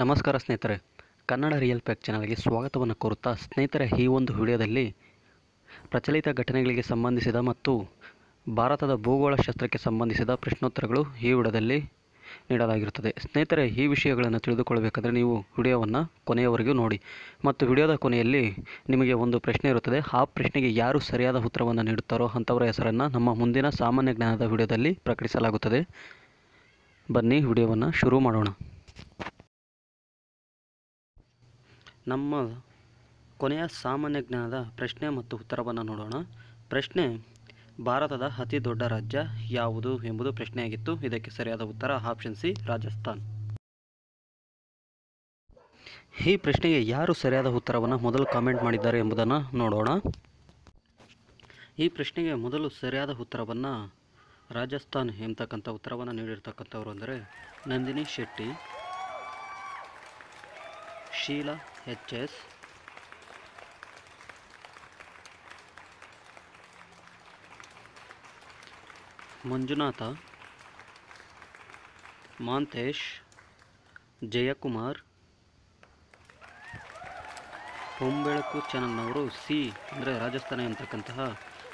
ನಮಸ್ಕಾರ ಸ್ನೇಹಿತರೆ. Kannada real pack ಚಾನಲ್ಗೆ ಸ್ವಾಗತವನ್ನು ಕೋರುತ್ತಾ ಸ್ನೇಹಿತರೆ, ಈ ಒಂದು ವಿಡಿಯೋದಲ್ಲಿ ಪ್ರಚಲಿತ ಘಟನೆಗಳಿಗೆ ಸಂಬಂಧಿಸಿದ ಮತ್ತು ಭಾರತದ ಭೂಗೋಳಶಾಸ್ತ್ರಕ್ಕೆ ಸಂಬಂಧಿಸಿದ ಪ್ರಶ್ನೋತ್ತರಗಳು ಈ ವಿಡಿಯೋದಲ್ಲಿ ನೀಡಲಾಗಿರುತ್ತದೆ. ಸ್ನೇಹಿತರೆ, ಈ ವಿಷಯಗಳನ್ನು ತಿಳಿದುಕೊಳ್ಳಬೇಕಾದರೆ ನೀವು ವಿಡಿಯೋವನ್ನು ಕೊನೆಯವರೆಗೂ ನೋಡಿ. ಮತ್ತು ವಿಡಿಯೋದ ಕೊನೆಯಲ್ಲಿ ನಿಮಗೆ ಒಂದು ಪ್ರಶ್ನೆ ಇರುತ್ತದೆ. ಆ ಪ್ರಶ್ನೆಗೆ ಯಾರು ಸರಿಯಾದ ಉತ್ತರವನ್ನು ನೀಡುತ್ತಾರೋ ಅಂಥವರ ಹೆಸರನ್ನು ನಮ್ಮ ಮುಂದಿನ ಸಾಮಾನ್ಯ ಜ್ಞಾನದ ವಿಡಿಯೋದಲ್ಲಿ ಪ್ರಕಟಿಸಲಾಗುತ್ತದೆ. ಬನ್ನಿ, ವಿಡಿಯೋವನ್ನು ಶುರು ಮಾಡೋಣ. ನಮ್ಮ ಕೊನೆಯ ಸಾಮಾನ್ಯ ಜ್ಞಾನದ ಪ್ರಶ್ನೆ ಮತ್ತು ಉತ್ತರವನ್ನು ನೋಡೋಣ. ಪ್ರಶ್ನೆ, ಭಾರತದ ಅತಿ ದೊಡ್ಡ ರಾಜ್ಯ ಯಾವುದು ಎಂಬುದು ಪ್ರಶ್ನೆಯಾಗಿತ್ತು. ಇದಕ್ಕೆ ಸರಿಯಾದ ಉತ್ತರ ಆಪ್ಷನ್ ಸಿ, ರಾಜಸ್ಥಾನ್. ಈ ಪ್ರಶ್ನೆಗೆ ಯಾರು ಸರಿಯಾದ ಉತ್ತರವನ್ನು ಮೊದಲು ಕಾಮೆಂಟ್ ಮಾಡಿದ್ದಾರೆ ಎಂಬುದನ್ನು ನೋಡೋಣ. ಈ ಪ್ರಶ್ನೆಗೆ ಮೊದಲು ಸರಿಯಾದ ಉತ್ತರವನ್ನು ರಾಜಸ್ಥಾನ್ ಎಂಬತಕ್ಕಂಥ ಉತ್ತರವನ್ನು ನೀಡಿರ್ತಕ್ಕಂಥವ್ರು ಅಂದರೆ ನಂದಿನಿ ಶೆಟ್ಟಿ, ಶೀಲಾ ಎಚ್ ಎಸ್ ಮಂಜುನಾಥ, ಮಾಂತೇಶ್, ಜಯಕುಮಾರ್, ಹೊಂಬೆಳಕು ಚಾನಲ್ನವರು ಸಿ ಅಂದರೆ ರಾಜಸ್ಥಾನ ಎಂತಕ್ಕಂತಹ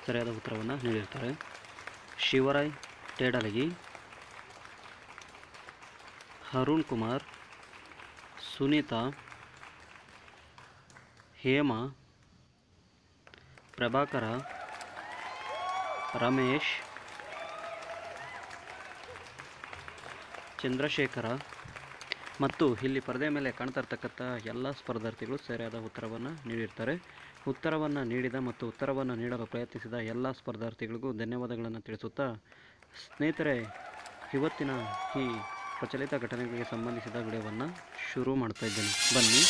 ಸರಿಯಾದ ಉತ್ತರವನ್ನು ನೀಡಿರ್ತಾರೆ ಶಿವರಾಯ್ ಟೇಡಲಗಿ ಅರುಣ್ ಕುಮಾರ್, ಸುನೀತಾ ಹೇಮ, ಪ್ರಭಾಕರ, ರಮೇಶ್, ಚಂದ್ರಶೇಖರ ಮತ್ತು ಇಲ್ಲಿ ಪರದೆ ಮೇಲೆ ಕಾಣ್ತಾ ಇರ್ತಕ್ಕಂಥ ಎಲ್ಲ ಸ್ಪರ್ಧಾರ್ಥಿಗಳು ಸರಿಯಾದ ಉತ್ತರವನ್ನು ನೀಡಿರ್ತಾರೆ. ಉತ್ತರವನ್ನು ನೀಡಿದ ಮತ್ತು ಉತ್ತರವನ್ನು ನೀಡಲು ಪ್ರಯತ್ನಿಸಿದ ಎಲ್ಲ ಸ್ಪರ್ಧಾರ್ಥಿಗಳಿಗೂ ಧನ್ಯವಾದಗಳನ್ನು ತಿಳಿಸುತ್ತಾ ಸ್ನೇಹಿತರೆ, ಇವತ್ತಿನ ಈ ಪ್ರಚಲಿತ ಘಟನೆಗಳಿಗೆ ಸಂಬಂಧಿಸಿದ ವಿಡಿಯೋವನ್ನು ಶುರು ಮಾಡ್ತಾ ಇದ್ದೇನೆ. ಬನ್ನಿ.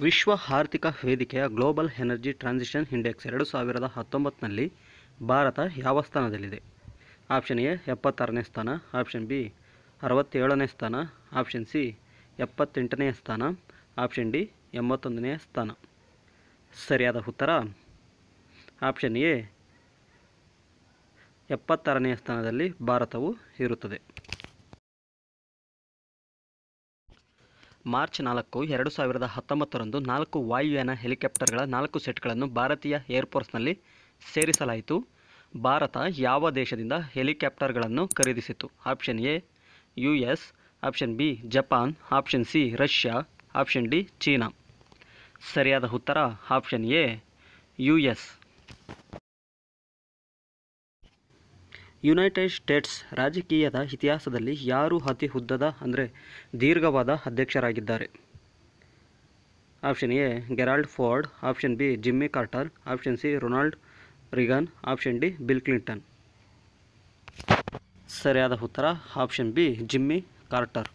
ವಿಶ್ವ ಆರ್ಥಿಕ ವೇದಿಕೆಯ ಗ್ಲೋಬಲ್ ಎನರ್ಜಿ ಟ್ರಾನ್ಸಿಷನ್ ಇಂಡೆಕ್ಸ್ ಎರಡು ಸಾವಿರದ ಹತ್ತೊಂಬತ್ತರಲ್ಲಿ ಭಾರತ ಯಾವ ಸ್ಥಾನದಲ್ಲಿದೆ? ಆಪ್ಷನ್ ಎ, ಎಪ್ಪತ್ತಾರನೇ ಸ್ಥಾನ. ಆಪ್ಷನ್ ಬಿ, ಅರವತ್ತೇಳನೇ ಸ್ಥಾನ. ಆಪ್ಷನ್ ಸಿ ಎಪ್ಪತ್ತೆಂಟನೆಯ ಸ್ಥಾನ. ಆಪ್ಷನ್ ಡಿ ಎಂಬತ್ತೊಂದನೆಯ ಸ್ಥಾನ. ಸರಿಯಾದ ಉತ್ತರ? ಆಪ್ಷನ್ ಎ ಎಪ್ಪತ್ತಾರನೆಯ ಸ್ಥಾನದಲ್ಲಿ ಭಾರತವು ಇರುತ್ತದೆ. ಮಾರ್ಚ್ ನಾಲ್ಕು, ಎರಡು ಸಾವಿರದ ಹತ್ತೊಂಬತ್ತರಂದು ನಾಲ್ಕು ವಾಯುಯಾನ ಹೆಲಿಕಾಪ್ಟರ್ಗಳ ನಾಲ್ಕು ಸೆಟ್ಗಳನ್ನು ಭಾರತೀಯ ಏರ್ಫೋರ್ಸ್ನಲ್ಲಿ ಸೇರಿಸಲಾಯಿತು. ಭಾರತ ಯಾವ ದೇಶದಿಂದ ಹೆಲಿಕಾಪ್ಟರ್ಗಳನ್ನು ಖರೀದಿಸಿತು? Option A U S option B, Japan, option C, Russia, option D, China. ಸರಿಯಾದ ಉತ್ತರ, option A U S United States ರಾಜಕೀಯದ ಇತಿಹಾಸದಲ್ಲಿ ಯಾರು ಅತಿ ಉದ್ದದ ಅಂದರೆ ದೀರ್ಘವಾದ ಅಧ್ಯಕ್ಷರಾಗಿದ್ದಾರೆ? Option A, Gerald Ford. Option B, Jimmy Carter. Option C, Ronald Reagan. Option D, Bill Clinton. ಸರಿಯಾದ ಉತ್ತರ, ಆಪ್ಷನ್ ಬಿ, ಜಿಮ್ಮಿ ಕಾರ್ಟರ್.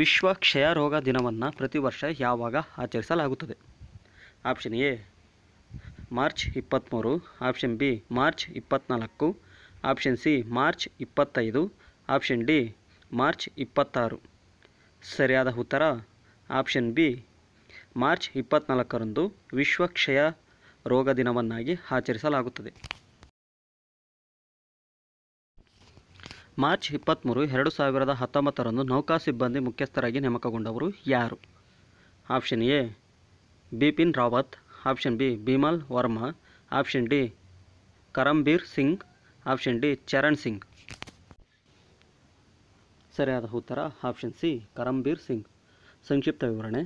ವಿಶ್ವ ಕ್ಷಯ ರೋಗ ದಿನವನ್ನು ಪ್ರತಿ ವರ್ಷ ಯಾವಾಗ ಆಚರಿಸಲಾಗುತ್ತದೆ? ಆಪ್ಷನ್ ಎ ಮಾರ್ಚ್ ಇಪ್ಪತ್ತ್ಮೂರು ಆಪ್ಷನ್ ಬಿ ಮಾರ್ಚ್ ಇಪ್ಪತ್ತ್ನಾಲ್ಕು ಆಪ್ಷನ್ ಸಿ ಮಾರ್ಚ್ ಇಪ್ಪತ್ತೈದು, ಆಪ್ಷನ್ ಡಿ ಮಾರ್ಚ್ ಇಪ್ಪತ್ತಾರು. ಸರಿಯಾದ ಉತ್ತರ? ಆಪ್ಷನ್ ಬಿ ಮಾರ್ಚ್ ಇಪ್ಪತ್ತ್ನಾಲ್ಕರಂದು ವಿಶ್ವ ಕ್ಷಯ ರೋಗ ದಿನವನ್ನಾಗಿ ಆಚರಿಸಲಾಗುತ್ತದೆ. ಮಾರ್ಚ್ ಇಪ್ಪತ್ತ್ಮೂರು ಎರಡು ಸಾವಿರದ ಹತ್ತೊಂಬತ್ತರಂದು ನೌಕಾ ಸಿಬ್ಬಂದಿ ಮುಖ್ಯಸ್ಥರಾಗಿ ನೇಮಕಗೊಂಡವರು ಯಾರು? Option A, Bipin Rawat option B Bimal Verma, option D Karambir Singh, option D Charan Singh. ಸರಿಯಾದ ಉತ್ತರ ಆಪ್ಷನ್ ಸಿ ಕರಂಬೀರ್ ಸಿಂಗ್. ಸಂಕ್ಷಿಪ್ತ ವಿವರಣೆ.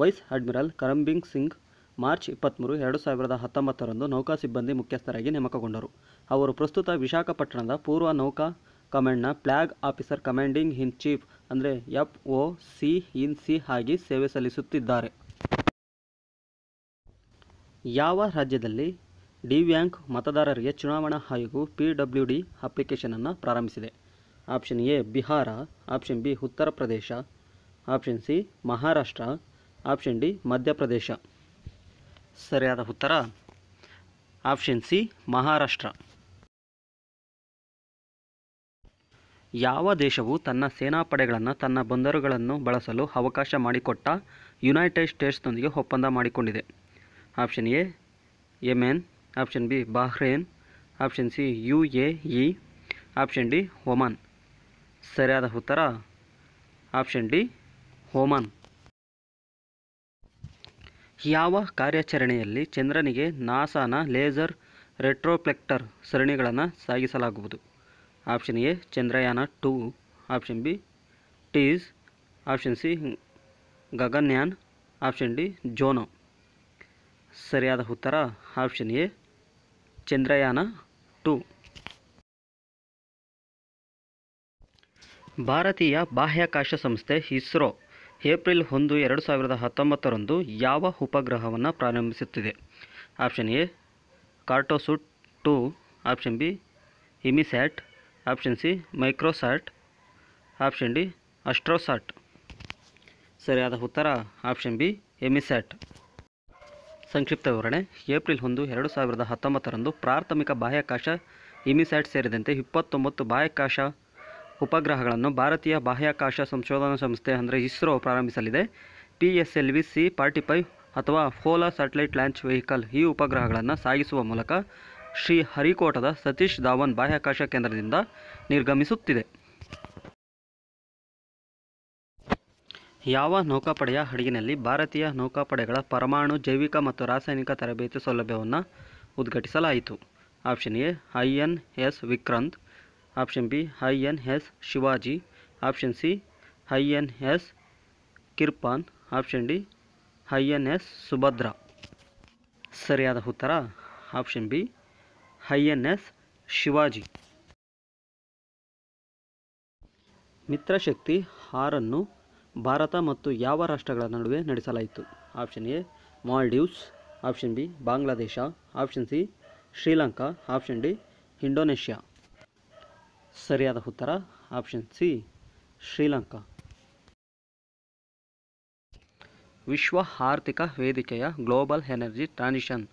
Vice admiral Karambir Singh March ಇಪ್ಪತ್ತ್ಮೂರು ಎರಡು ಸಾವಿರದ ಹತ್ತೊಂಬತ್ತರಂದು ನೌಕಾ ಸಿಬ್ಬಂದಿ ಮುಖ್ಯಸ್ಥರಾಗಿ ನೇಮಕಗೊಂಡರು. ಅವರು ಪ್ರಸ್ತುತ ವಿಶಾಖಪಟ್ಟಣದ ಪೂರ್ವ ನೌಕಾ ಕಮಾಂಡ್ನ flag officer commanding in chief ಅಂದರೆ F O C in C ಆಗಿ ಸೇವೆ ಸಲ್ಲಿಸುತ್ತಿದ್ದಾರೆ. ಯಾವ ರಾಜ್ಯದಲ್ಲಿ ಡಿವ್ಯಾಂಕ್ ಮತದಾರರಿಗೆ ಚುನಾವಣಾ ಆಯೋಗವು ಪಿ ಡಬ್ಲ್ಯೂ ಡಿ ಅಪ್ಲಿಕೇಶನನ್ನು ಪ್ರಾರಂಭಿಸಿದೆ? Option A, Bihar. Option B, Uttar Pradesh. Option C, Maharashtra. Option D Madhya Pradesh ಸರಿಯಾದ ಉತ್ತರ? Option C, Maharashtra. ಯಾವ ದೇಶವು ತನ್ನ ಸೇನಾಪಡೆಗಳನ್ನು ತನ್ನ ಬಂದರುಗಳನ್ನು ಬಳಸಲು ಅವಕಾಶ ಮಾಡಿಕೊಟ್ಟ ಯುನೈಟೆಡ್ ಸ್ಟೇಟ್ಸ್ನೊಂದಿಗೆ ಒಪ್ಪಂದ ಮಾಡಿಕೊಂಡಿದೆ? Option A Yemen option B Bahrain option C U A E option D Oman ಸರಿಯಾದ ಉತ್ತರ? ಆಪ್ಷನ್ ಡಿ ಒಮಾನ್ ಯಾವ ಕಾರ್ಯಾಚರಣೆಯಲ್ಲಿ ಚಂದ್ರನಿಗೆ ನಾಸಾನ ಲೇಸರ್ ರೆಟ್ರೋಪ್ಲೆಕ್ಟರ್ ಸರಣಿಗಳನ್ನು ಸಾಗಿಸಲಾಗುವುದು? Option A Chandrayaan two. Option B TESS option C Gaganyaan. Option D Juno. ಸರಿಯಾದ ಉತ್ತರ option A, Chandrayaan to. ಭಾರತೀಯ ಬಾಹ್ಯಾಕಾಶ ಸಂಸ್ಥೆ ಇಸ್ರೋ ಏಪ್ರಿಲ್ ಒಂದು, ಎರಡು ಸಾವಿರದ ಹತ್ತೊಂಬತ್ತರಂದು ಯಾವ ಉಪಗ್ರಹವನ್ನು ಪ್ರಾರಂಭಿಸುತ್ತಿದೆ? Option A, Cartosat two. Option B, EMISAT. Option C, Microsat. Option D, Astrosat. ಸರಿಯಾದ ಉತ್ತರ ಆಪ್ಷನ್ ಬಿ ಎಮಿಸ್ಯಾಟ್ ಸಂಕ್ಷಿಪ್ತ ವಿವರಣೆ. ಏಪ್ರಿಲ್ ಒಂದು, ಎರಡು ಸಾವಿರದ ಹತ್ತೊಂಬತ್ತರಂದು ಪ್ರಾಥಮಿಕ ಬಾಹ್ಯಾಕಾಶ ಇಮಿಸ್ಯಾಟ್ ಸೇರಿದಂತೆ ಇಪ್ಪತ್ತೊಂಬತ್ತು ಬಾಹ್ಯಾಕಾಶ ಉಪಗ್ರಹಗಳನ್ನು ಭಾರತೀಯ ಬಾಹ್ಯಾಕಾಶ ಸಂಶೋಧನಾ ಸಂಸ್ಥೆ ಅಂದರೆ ISRO ಪ್ರಾರಂಭಿಸಲಿದೆ. P S L V C, forty five ಅಥವಾ ಫೋಲಾ ಸ್ಯಾಟಲೈಟ್ ಲಾಂಚ್ ವೆಹಿಕಲ್ ಈ ಉಪಗ್ರಹಗಳನ್ನು ಸಾಗಿಸುವ ಮೂಲಕ ಶ್ರೀ ಹರಿಕೋಟದ ಸತೀಶ್ ಧಾವನ್ ಬಾಹ್ಯಾಕಾಶ ಕೇಂದ್ರದಿಂದ ನಿರ್ಗಮಿಸುತ್ತಿದೆ. ಯಾವ ನೌಕಾಪಡೆಯ ಹಡಗಿನಲ್ಲಿ ಭಾರತೀಯ ನೌಕಾಪಡೆಗಳ ಪರಮಾಣು ಜೈವಿಕ ಮತ್ತು ರಾಸಾಯನಿಕ ತರಬೇತಿ ಸೌಲಭ್ಯವನ್ನು ಉದ್ಘಾಟಿಸಲಾಯಿತು? Option A, I N S Vikrant. Option B, I N S Shivaji. Option C, I N S Kirpan. Option D, I N S Subhadra. ಸರಿಯಾದ ಉತ್ತರ, option B, I N S Shivaji. Mitra Shakti ಆರನ್ನು Bharat ಮತ್ತು ಯಾವ ರಾಷ್ಟ್ರಗಳ ನಡುವೆ ನಡೆಸಲಾಯಿತು? Option A, Maldives. Option B, Bangladesh. Option C, Sri Lanka. Option D, Indonesia. ಸರಿಯಾದ ಉತ್ತರ, option C, Sri Lanka. ವಿಶ್ವ ಆರ್ಥಿಕ ವೇದಿಕೆಯ ಗ್ಲೋಬಲ್ ಎನರ್ಜಿ ಟ್ರಾನ್ಸಿಷನ್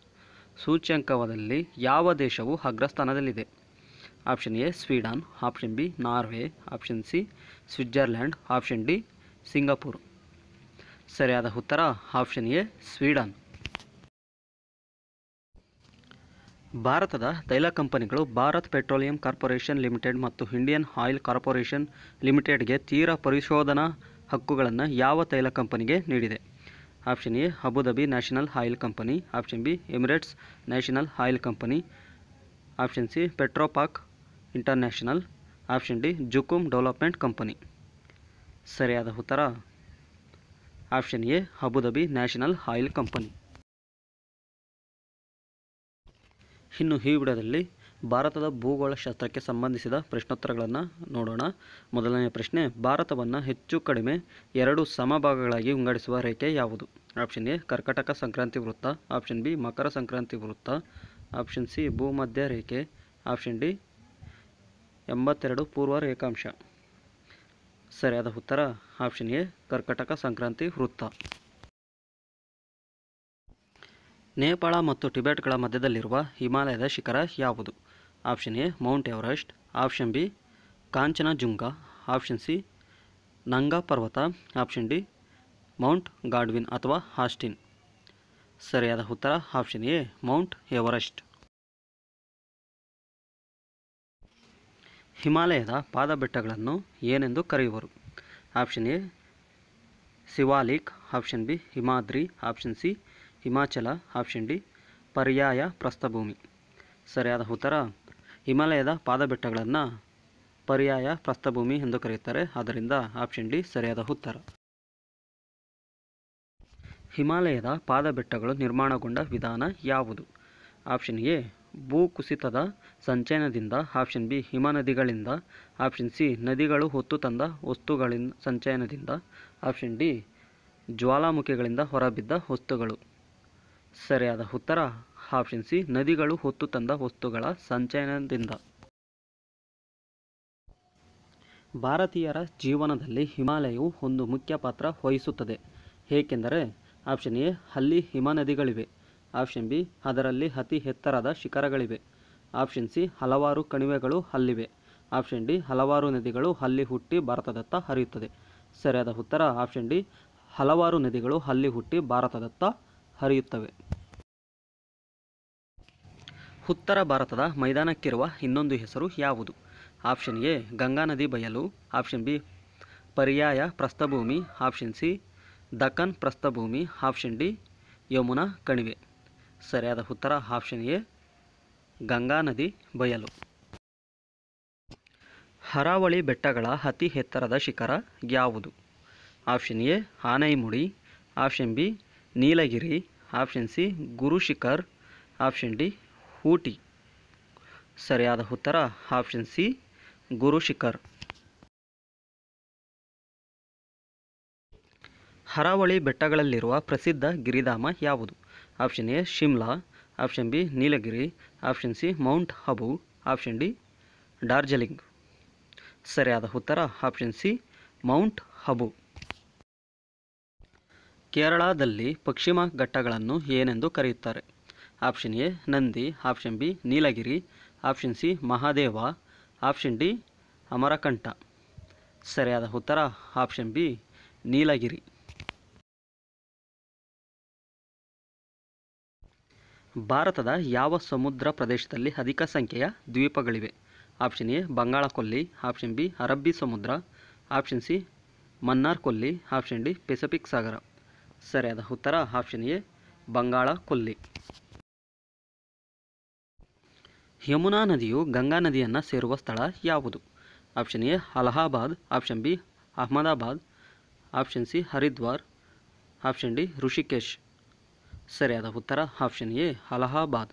ಸೂಚ್ಯಂಕದಲ್ಲಿ ಯಾವ ದೇಶವು ಅಗ್ರಸ್ಥಾನದಲ್ಲಿದೆ? Option A, Sweden. Option B, Norway. Option C Switzerland option D Singapore. ಸರಿಯಾದ ಉತ್ತರ, ಆಪ್ಷನ್ ಎ, ಸ್ವೀಡನ್. ಭಾರತದ ತೈಲ ಕಂಪನಿಗಳು ಭಾರತ್ ಪೆಟ್ರೋಲಿಯಂ ಕಾರ್ಪೊರೇಷನ್ ಲಿಮಿಟೆಡ್ ಮತ್ತು ಇಂಡಿಯನ್ ಆಯಿಲ್ ಕಾರ್ಪೊರೇಷನ್ ಲಿಮಿಟೆಡ್ಗೆ ತೀರ ಪರಿಶೋಧನಾ ಹಕ್ಕುಗಳನ್ನು ಯಾವ ತೈಲ ಕಂಪನಿಗೆ ನೀಡಿದೆ? Option A Abu Dhabi national oil company. Option B, Emirates national oil company. Option C, Petropak international. Option D, Jukum development company. ಸರಿಯಾದ ಉತ್ತರ? Option A, Abu Dhabi national oil company. ಇನ್ನು ಈ ವಿಡಿಯೋದಲ್ಲಿ ಭಾರತದ ಭೂಗೋಳಶಾಸ್ತ್ರಕ್ಕೆ ಸಂಬಂಧಿಸಿದ ಪ್ರಶ್ನೋತ್ತರಗಳನ್ನು ನೋಡೋಣ. ಮೊದಲನೆಯ ಪ್ರಶ್ನೆ, ಭಾರತವನ್ನು ಹೆಚ್ಚು ಕಡಿಮೆ ಎರಡು ಸಮಭಾಗಗಳಾಗಿ ವಿಂಗಡಿಸುವ ರೇಖೆ ಯಾವುದು? ಆಪ್ಷನ್ ಎ, ಕರ್ಕಟಕ ಸಂಕ್ರಾಂತಿ ವೃತ್ತ. ಆಪ್ಷನ್ ಬಿ, ಮಕರ ಸಂಕ್ರಾಂತಿ ವೃತ್ತ. ಆಪ್ಷನ್ ಸಿ, ಭೂಮಧ್ಯ ರೇಖೆ. ಆಪ್ಷನ್ ಡಿ, ಎಂಬತ್ತೆರಡು ಪೂರ್ವ ರೇಖಾಂಶ. ಸರಿಯಾದ ಉತ್ತರ ಆಪ್ಷನ್ ಎ, ಕರ್ಕಟಕ ಸಂಕ್ರಾಂತಿ ವೃತ್ತ. ನೇಪಾಳ ಮತ್ತು ಟಿಬೆಟ್ಗಳ ಮಧ್ಯದಲ್ಲಿರುವ ಹಿಮಾಲಯದ ಶಿಖರ ಯಾವುದು? Option A, mount Everest. Option B, Kanchenjunga. Option C, Nanga Parbat. Option D, mount Godwin ಅಥವಾ ಹಾಸ್ಟಿನ್ ಸರಿಯಾದ ಉತ್ತರ ಆಪ್ಷನ್ ಎ, ಮೌಂಟ್ ಎವರೆಸ್ಟ್. ಹಿಮಾಲಯದ ಪಾದಬೆಟ್ಟಗಳನ್ನು ಏನೆಂದು ಕರೆಯುವರು? Option A, Shivalik, option B, Himadri, option C, Himachal, option D, ಪರ್ಯಾಯ ಪ್ರಸ್ಥಭೂಮಿ. ಸರಿಯಾದ ಉತ್ತರ, ಹಿಮಾಲಯದ ಪಾದಬೆಟ್ಟಗಳನ್ನು ಪರ್ಯಾಯ ಪ್ರಸ್ಥಭೂಮಿ ಎಂದು ಕರೆಯುತ್ತಾರೆ. ಆದ್ದರಿಂದ ಆಪ್ಷನ್ ಡಿ ಸರಿಯಾದ ಉತ್ತರ. ಹಿಮಾಲಯದ ಪಾದಬೆಟ್ಟಗಳು ನಿರ್ಮಾಣಗೊಂಡ ವಿಧಾನ ಯಾವುದು? ಆಪ್ಷನ್ ಎ ಭೂಕುಸಿತದ ಸಂಚಯನದಿಂದ ಆಪ್ಷನ್ ಬಿ ಹಿಮನದಿಗಳಿಂದ. ಆಪ್ಷನ್ ಸಿ ನದಿಗಳು ಹೊತ್ತು ತಂದ ವಸ್ತುಗಳಿಂದ ಸಂಚಯನದಿಂದ. ಆಪ್ಷನ್ ಡಿ ಜ್ವಾಲಾಮುಖಿಗಳಿಂದ ಹೊರಬಿದ್ದ ವಸ್ತುಗಳು. ಸರಿಯಾದ ಉತ್ತರ? ಆಪ್ಷನ್ ಸಿ ನದಿಗಳು ಹೊತ್ತು ತಂದ ವಸ್ತುಗಳ ಸಂಚಯನದಿಂದ. ಭಾರತೀಯರ ಜೀವನದಲ್ಲಿ ಹಿಮಾಲಯವು ಒಂದು ಮುಖ್ಯ ಪಾತ್ರ ವಹಿಸುತ್ತದೆ. ಏಕೆಂದರೆ ಆಪ್ಷನ್ ಎ ಅಲ್ಲಿ ಹಿಮನದಿಗಳಿವೆ. ಆಪ್ಷನ್ ಬಿ, ಅದರಲ್ಲಿ ಅತಿ ಎತ್ತರದ ಶಿಖರಗಳಿವೆ. ಆಪ್ಷನ್ ಸಿ, ಹಲವಾರು ಕಣಿವೆಗಳು ಅಲ್ಲಿವೆ. ಆಪ್ಷನ್ ಡಿ, ಹಲವಾರು ನದಿಗಳು ಅಲ್ಲಿ ಹುಟ್ಟಿ ಭಾರತದತ್ತ ಹರಿಯುತ್ತದೆ. ಸರಿಯಾದ ಉತ್ತರ ಆಪ್ಷನ್ ಡಿ, ಹಲವಾರು ನದಿಗಳು ಅಲ್ಲಿ ಹುಟ್ಟಿ ಭಾರತದತ್ತ ಹರಿಯುತ್ತವೆ. ಉತ್ತರ ಭಾರತದ ಮೈದಾನಕ್ಕಿರುವ ಇನ್ನೊಂದು ಹೆಸರು ಯಾವುದು? ಆಪ್ಷನ್ ಎ, ಗಂಗಾ ನದಿ ಬಯಲು. ಆಪ್ಷನ್ ಬಿ, ಪರ್ಯಾಯ ಪ್ರಸ್ಥಭೂಮಿ. ಆಪ್ಷನ್ ಸಿ ದಕ್ಕನ್ ಪ್ರಸ್ಥಭೂಮಿ. ಆಪ್ಷನ್ ಡಿ, ಯಮುನಾ ಕಣಿವೆ. ಸರಿಯಾದ ಉತ್ತರ ಆಪ್ಷನ್ ಎ, ಗಂಗಾ ನದಿ ಬಯಲು. ಹರಾವಳಿ ಬೆಟ್ಟಗಳ ಅತಿ ಎತ್ತರದ ಶಿಖರ ಯಾವುದು? Option A, Anaimudi. Option B, Nilgiri. Option C, Guru Shikhar. Option D, Ooty. ಸರಿಯಾದ ಉತ್ತರ ಆಪ್ಷನ್ ಸಿ, ಗುರುಶಿಖರ್. ಹರಾವಳಿ ಬೆಟ್ಟಗಳಲ್ಲಿರುವ ಪ್ರಸಿದ್ಧ ಗಿರಿಧಾಮ ಯಾವುದು? Option A, Shimla. Option B, Nilgiri. Option C, mount Abu. Option D, Darjeeling. ಸರಿಯಾದ ಉತ್ತರ, ಆಪ್ಷನ್ ಸಿ, ಮೌಂಟ್ ಹಬು. ಕೇರಳದಲ್ಲಿ ಪಶ್ಚಿಮ ಘಟ್ಟಗಳನ್ನು ಏನೆಂದು ಕರೆಯುತ್ತಾರೆ? Option A, Nandi. Option B, Nilgiri. Option C, Mahadeva. Option D, Amarakantha. ಸರಿಯಾದ ಉತ್ತರ, ಆಪ್ಷನ್ ಬಿ, ನೀಲಗಿರಿ. ಭಾರತದ ಯಾವ ಸಮುದ್ರ ಪ್ರದೇಶದಲ್ಲಿ ಅಧಿಕ ಸಂಖ್ಯೆಯ ದ್ವೀಪಗಳಿವೆ? ಆಪ್ಷನ್ ಎ, ಬಂಗಾಳ ಕೊಲ್ಲಿ. ಆಪ್ಷನ್ ಬಿ, ಅರಬ್ಬಿ ಸಮುದ್ರ. ಆಪ್ಷನ್ ಸಿ, ಮನ್ನಾರ್ ಕೊಲ್ಲಿ. ಆಪ್ಷನ್ ಡಿ, ಪೆಸಿಫಿಕ್ ಸಾಗರ. ಸರಿಯಾದ ಉತ್ತರ ಆಪ್ಷನ್ ಎ, ಬಂಗಾಳ ಕೊಲ್ಲಿ. ಯಮುನಾ ನದಿಯು ಗಂಗಾ ನದಿಯನ್ನು ಸೇರುವ ಸ್ಥಳ ಯಾವುದು? Option A, Allahabad. Option B, Ahmedabad. Option C, Haridwar. Option D, Rishikesh. ಸರಿಯಾದ ಉತ್ತರ ಆಪ್ಷನ್ ಎ, ಅಲಹಾಬಾದ್.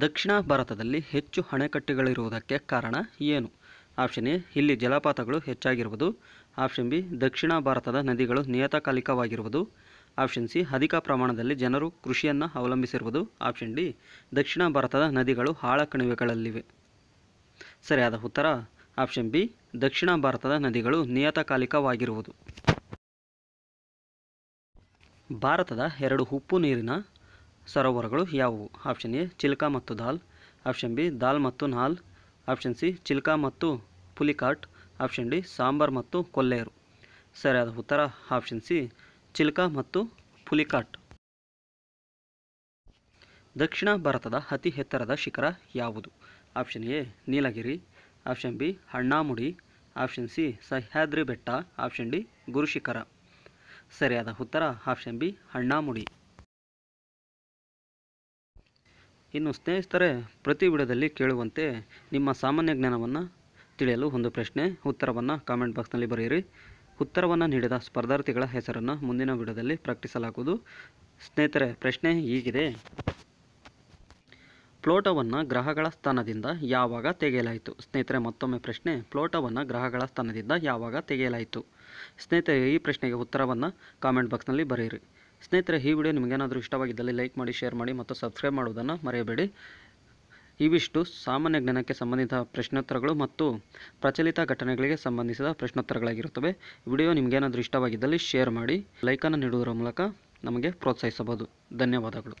ದಕ್ಷಿಣ ಭಾರತದಲ್ಲಿ ಹೆಚ್ಚು ಅಣೆಕಟ್ಟುಗಳಿರುವುದಕ್ಕೆ ಕಾರಣ ಏನು? ಆಪ್ಷನ್ ಎ, ಇಲ್ಲಿ ಜಲಪಾತಗಳು ಹೆಚ್ಚಾಗಿರುವುದು. ಆಪ್ಷನ್ ಬಿ, ದಕ್ಷಿಣ ಭಾರತದ ನದಿಗಳು ನಿಯತಕಾಲಿಕವಾಗಿರುವುದು. ಆಪ್ಷನ್ ಸಿ, ಅಧಿಕ ಪ್ರಮಾಣದಲ್ಲಿ ಜನರು ಕೃಷಿಯನ್ನು ಅವಲಂಬಿಸಿರುವುದು. ಆಪ್ಷನ್ ಡಿ, ದಕ್ಷಿಣ ಭಾರತದ ನದಿಗಳು ಆಳ ಕಣಿವೆಗಳಲ್ಲಿವೆ ಸರಿಯಾದ ಉತ್ತರ? ಆಪ್ಷನ್ ಬಿ, ದಕ್ಷಿಣ ಭಾರತದ ನದಿಗಳು ನಿಯತಕಾಲಿಕವಾಗಿರುವುದು. ಭಾರತದ ಎರಡು ಉಪ್ಪು ನೀರಿನ ಸರೋವರಗಳು ಯಾವುವು? ಆಪ್ಷನ್ ಎ, ಚಿಲ್ಕಾ ಮತ್ತು ದಾಲ್. ಆಪ್ಷನ್ ಬಿ, ದಾಲ್ ಮತ್ತು ನಾಲ್. ಆಪ್ಷನ್ ಸಿ, ಚಿಲ್ಕಾ ಮತ್ತು ಪುಲಿಕಾಟ್ ಆಪ್ಷನ್ ಡಿ, ಸಾಂಬಾರ್ ಮತ್ತು ಕೊಲ್ಲೇರು. ಸರಿಯಾದ ಉತ್ತರ, ಆಪ್ಷನ್ ಸಿ, ಚಿಲ್ಕಾ ಮತ್ತು ಪುಲಿಕಾಟ್ ದಕ್ಷಿಣ ಭಾರತದ ಅತಿ ಎತ್ತರದ ಶಿಖರ ಯಾವುದು? Option A, Nilgiri. Option B, Anamudi. Option C Sahyadri ಬೆಟ್ಟ ಆಪ್ಷನ್ ಡಿ, ಗುರುಶಿಖರ. ಸರಿಯಾದ ಉತ್ತರ ಆಪ್ಷನ್ ಬಿ, ಅಣ್ಣಾಮುಡಿ. ಇನ್ನು ಸ್ನೇಹಿತರೆ, ಪ್ರತಿ ವಿಡಿಯೋದಲ್ಲಿ ಕೇಳುವಂತೆ ನಿಮ್ಮ ಸಾಮಾನ್ಯ ಜ್ಞಾನವನ್ನು ತಿಳಿಯಲು ಒಂದು ಪ್ರಶ್ನೆ, ಉತ್ತರವನ್ನು ಕಾಮೆಂಟ್ ಬಾಕ್ಸ್ನಲ್ಲಿ ಬರೆಯಿರಿ. ಉತ್ತರವನ್ನು ನೀಡಿದ ಸ್ಪರ್ಧಾರ್ಥಿಗಳ ಹೆಸರನ್ನು ಮುಂದಿನ ವಿಡಿಯೋದಲ್ಲಿ ಪ್ರಕಟಿಸಲಾಗುವುದು. ಸ್ನೇಹಿತರೆ, ಪ್ರಶ್ನೆ ಹೀಗಿದೆ. ಪ್ಲೋಟೋವನ್ನು ಗ್ರಹಗಳ ಸ್ಥಾನದಿಂದ ಯಾವಾಗ ತೆಗೆಯಲಾಯಿತು? ಸ್ನೇಹಿತರೆ, ಮತ್ತೊಮ್ಮೆ ಪ್ರಶ್ನೆ, ಪ್ಲೋಟೋವನ್ನು ಗ್ರಹಗಳ ಸ್ಥಾನದಿಂದ ಯಾವಾಗ ತೆಗೆಯಲಾಯಿತು? ಸ್ನೇಹಿತರೆ, ಈ ಪ್ರಶ್ನೆಗೆ ಉತ್ತರವನ್ನು ಕಾಮೆಂಟ್ ಬಾಕ್ಸ್ನಲ್ಲಿ ಬರೆಯಿರಿ. ಸ್ನೇಹಿತರೆ, ಈ ವಿಡಿಯೋ ನಿಮಗೇನಾದರೂ ಇಷ್ಟವಾಗಿದ್ದಲ್ಲಿ ಲೈಕ್ ಮಾಡಿ ಶೇರ್ ಮಾಡಿ ಮತ್ತು ಸಬ್ಸ್ಕ್ರೈಬ್ ಮಾಡುವುದನ್ನು ಮರೆಯಬೇಡಿ. ಇವಿಷ್ಟು ಸಾಮಾನ್ಯ ಜ್ಞಾನಕ್ಕೆ ಸಂಬಂಧಿತ ಪ್ರಶ್ನೋತ್ತರಗಳು ಮತ್ತು ಪ್ರಚಲಿತ ಘಟನೆಗಳಿಗೆ ಸಂಬಂಧಿಸಿದ ಪ್ರಶ್ನೋತ್ತರಗಳಾಗಿರುತ್ತವೆ. ವಿಡಿಯೋ ನಿಮಗೇನಾದರೂ ಇಷ್ಟವಾಗಿದ್ದಲ್ಲಿ ಶೇರ್ ಮಾಡಿ ಲೈಕನ್ನು ನೀಡುವುದರ ಮೂಲಕ ನಮಗೆ ಪ್ರೋತ್ಸಾಹಿಸಬಹುದು. ಧನ್ಯವಾದಗಳು.